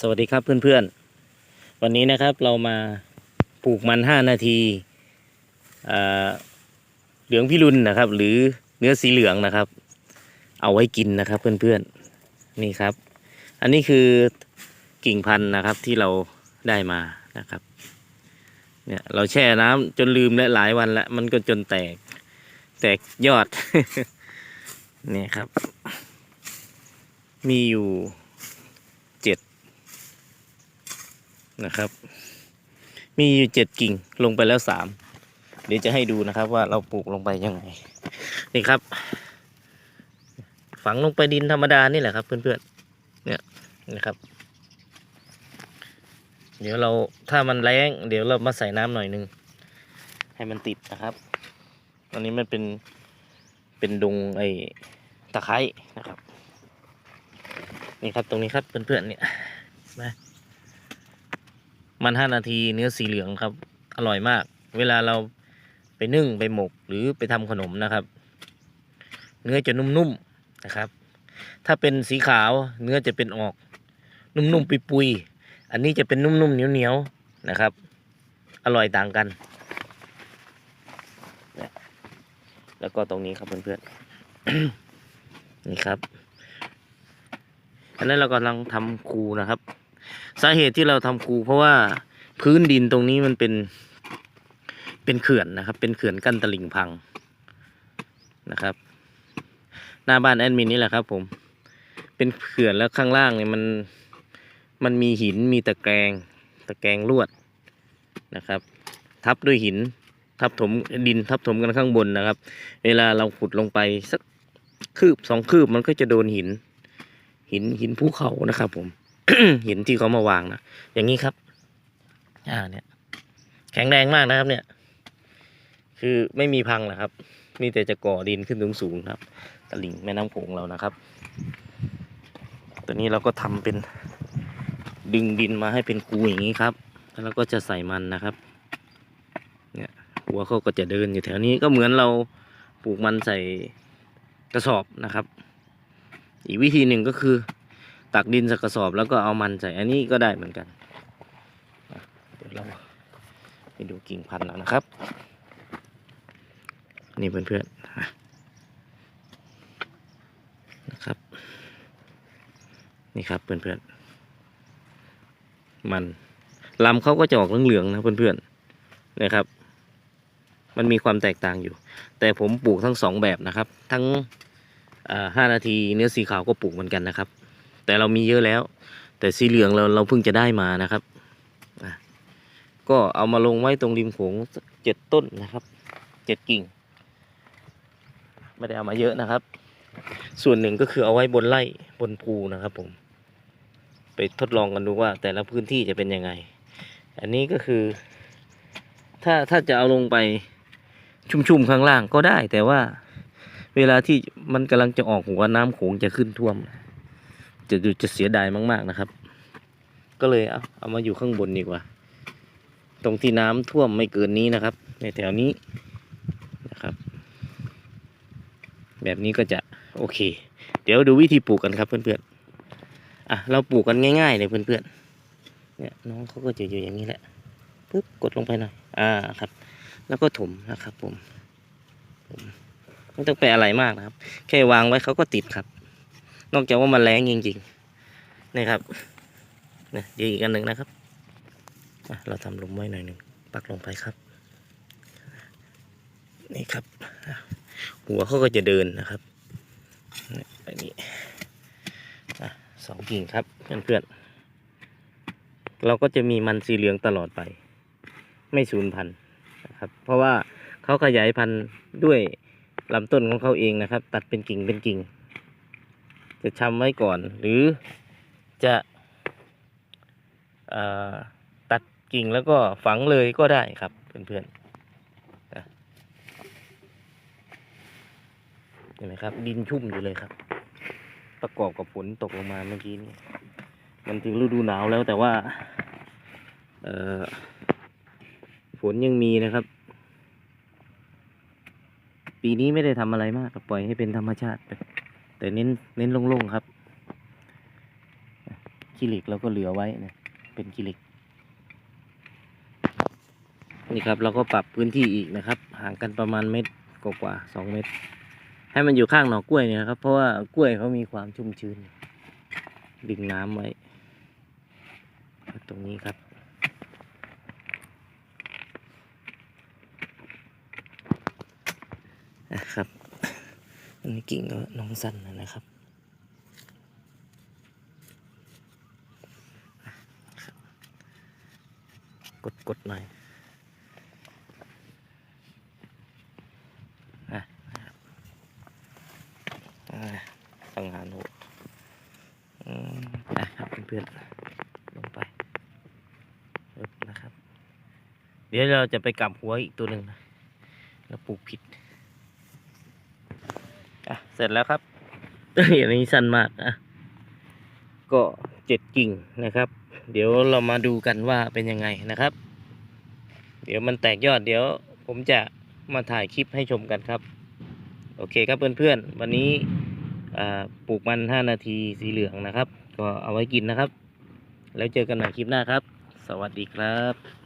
สวัสดีครับเพื่อนๆ วันนี้นะครับเรามาปลูกมันห้านาทีเหลืองพิรุณนะครับ หรือเนื้อสีเหลืองนะครับ เอาไว้กินนะครับเพื่อนๆนี่ครับ อันนี้คือกิ่งพันธุ์นะครับที่เราได้มานะครับเนี่ยเราแช่น้ำจนลืมและหลายวันแล้วมันก็จนแตก แตกยอดเนี่ยครับ มีอยู่ นะครับ มีอยู่เจ็ดกิ่งลงไปแล้วสามเดี๋ยวจะให้ดูนะครับว่าเราปลูกลงไปยังไง นี่ครับ ฝังลงไปดินธรรมดานี่แหละครับ เพื่อนๆเนี่ยนะครับ เดี๋ยวเราถ้ามันแรงเดี๋ยวเรามาใส่น้ำหน่อยนึง ให้มันติดนะครับอันนี้มันเป็นเป็นดงไอ้ตะไคร้นะครับ นี่ครับตรงนี้ครับเพื่อนๆเนี่ยมา มันห้านาทีเนื้อสีเหลืองครับ อร่อยมาก เวลาเราไปนึ่งไปหมกหรือไปทำขนมนะครับ เนื้อจะนุ่มๆนะครับ ถ้าเป็นสีขาวเนื้อจะเป็นออก นุ่มๆปุยๆอันนี้จะเป็นนุ่มๆเหนียวๆนะครับ อร่อยต่างกัน แล้วก็ตรงนี้ครับเพื่อนๆนี่ครับอันนั้นเรากำลังทำคูนะครับ สาเหตุที่เราทำคูเพราะว่าพื้นดินตรงนี้มันเป็น เป็นเขื่อนนะครับ เป็นเขื่อนกั้นตลิ่งพังนะครับ หน้าบ้านแอดมินนี่แหละครับ ผม เป็นเขื่อนแล้วข้างล่างเนี่ยมันมันมีหินมีตะแกรงตะแกรงลวดนะครับ ทับด้วยหินทับถมดินทับถมกันข้างบนนะครับ เวลาเราขุดลงไปสักคืบสองคืบมันก็จะโดนหิน หินหินภูเขานะครับผม หินที่เขามาวางนะอย่างนี้ครับ อ่าเนี่ย แข็งแรงมากนะครับ เนี่ย คือไม่มีพังนะครับ มีแต่จะก่อดินขึ้นสูงสูงๆครับตลิ่งแม่น้ำโขงเรานะครับตัวนี้เราก็ทำเป็นดึงดินมาให้เป็นคูอย่างนี้ครับ แล้วเราก็จะใส่มันนะครับ เนี่ยหัวเขาก็จะเดินอยู่แถวนี้ก็เหมือนเราปลูกมันใส่กระสอบนะครับ อีกวิธีหนึ่งก็คือ ตักดินส่กระสอบแล้วก็เอามันใส่อันนี้ก็ได้เหมือนกันเดี๋ยวเราไปดูกิ่งพันธุ์แล้วนะครับ นี่เพื่อนๆอะนะครับ นี่ครับเพื่อนๆมันลำเขาก็จะออกเหลืองๆนะเพื่อนๆนะครับ มันมีความแตกต่างอยู่ แต่ผมปลูกทั้งสองแบบนะครับ ทั้งห้านาทีเนื้อสีขาวก็ปลูกเหมือนกันนะครับ แต่เรามีเยอะแล้ว แต่สีเหลืองเราเราเพิ่งจะได้มานะครับ ก็เอามาลงไว้ตรงริมโขงสักเจ็ดต้นนะครับเจ็ดกิ่งไม่ได้เอามาเยอะนะครับ ส่วนหนึ่งก็คือเอาไว้บนไร่บนภูนะครับผม ไปทดลองกันดูว่า แต่ละพื้นที่จะเป็นยังไง อันนี้ก็คือ ถ้าถ้าจะเอาลงไปชุ่มๆข้างล่างก็ได้ แต่ว่าเวลาที่มันกำลังจะออกหัวน้ำโขงจะขึ้นท่วม จะดูจะเสียดายมาก ๆนะครับ ก็เลยเอาเอามาอยู่ข้างบนดีกว่า ตรงที่น้ำท่วมไม่เกินนี้นะครับ ในแถวนี้นะครับ แบบนี้ก็จะโอเค เดี๋ยวดูวิธีปลูกกันครับเพื่อนๆอะเราปลูกกันง่ายๆเลยเพื่อนๆเนี่ยน้องเขาก็จะอยู่อย่างนี้แหละปึ๊บกดลงไปหน่อยอ่าครับ แล้วก็ถมนะครับผมผมไม่ต้องไปอะไรมากนะครับ แค่วางไว้เขาก็ติดครับ นอกจากว่ามันแรงจริงๆนี่ครับนะเดี๋ยวอีกอันหนึ่งนะครับเราทำลุมไว้หน่อยหนึ่งปักลงไปครับ นี่ครับ หัวเขาก็จะเดินนะครับนี่ไปนี่สองกิ่งครับเพื่อนๆเราก็จะมีมันสีเหลืองตลอดไป ไม่สูญพันธุ์นะครับ เพราะว่าเขาขยายพันธุ์ด้วยลำต้นของเขาเองนะครับ ตัดเป็นกิ่งเป็นกิ่ง จะชำไว้ก่อน หรือจะอตัดกิ่งแล้วก็ฝังเลยก็ได้ครับเพื่อนๆเห็นไหมครับ ดินชุ่มอยู่เลยครับ ประกอบกับฝนตกลงมาเมื่อกี้นี่มันถึงฤดูหนาวแล้วแต่ว่าฝนยังมีนะครับ ปีนี้ไม่ได้ทำอะไรมากปล่อยให้เป็นธรรมชาติไป แต่เน้นเน้นโล่งๆครับขี้เหล็กเราก็เหลือไว้นะเป็นขี้เหล็กนี่ครับเราก็ปรับพื้นที่อีกนะครับ ห่างกันประมาณเมตรกว่าๆสองเมตร ให้มันอยู่ข้างหน่อกล้วยเนี่ยนะครับ เพราะว่ากล้วยเขามีความชุ่มชื้น ดึงน้ำไว้ ตรงนี้ครับนะครับ อันนี้กิ่งก็น้องสั้นนะครับกดกดหน่อยอะอ่าสังหารโหดอืมนะครับเพื่อนๆลงไปนะครับ เดี๋ยวเราจะไปกลับหัวอีกตัวหนึ่งนะเราปลูกผิด อะเสร็จแล้วครับอย่างนี้สั้นมากอะก็เจ็ดกิ่งนะครับ เดี๋ยวเรามาดูกันว่าเป็นยังไงนะครับ เดี๋ยวมันแตกยอดเดี๋ยว ผมจะมาถ่ายคลิปให้ชมกันครับ โอเคครับเพื่อนๆ วันนี้อ่าปลูกมัน 5 นาทีสีเหลืองนะครับ ก็เอาไว้กินนะครับ แล้วเจอกันใหม่คลิปหน้าครับ สวัสดีครับ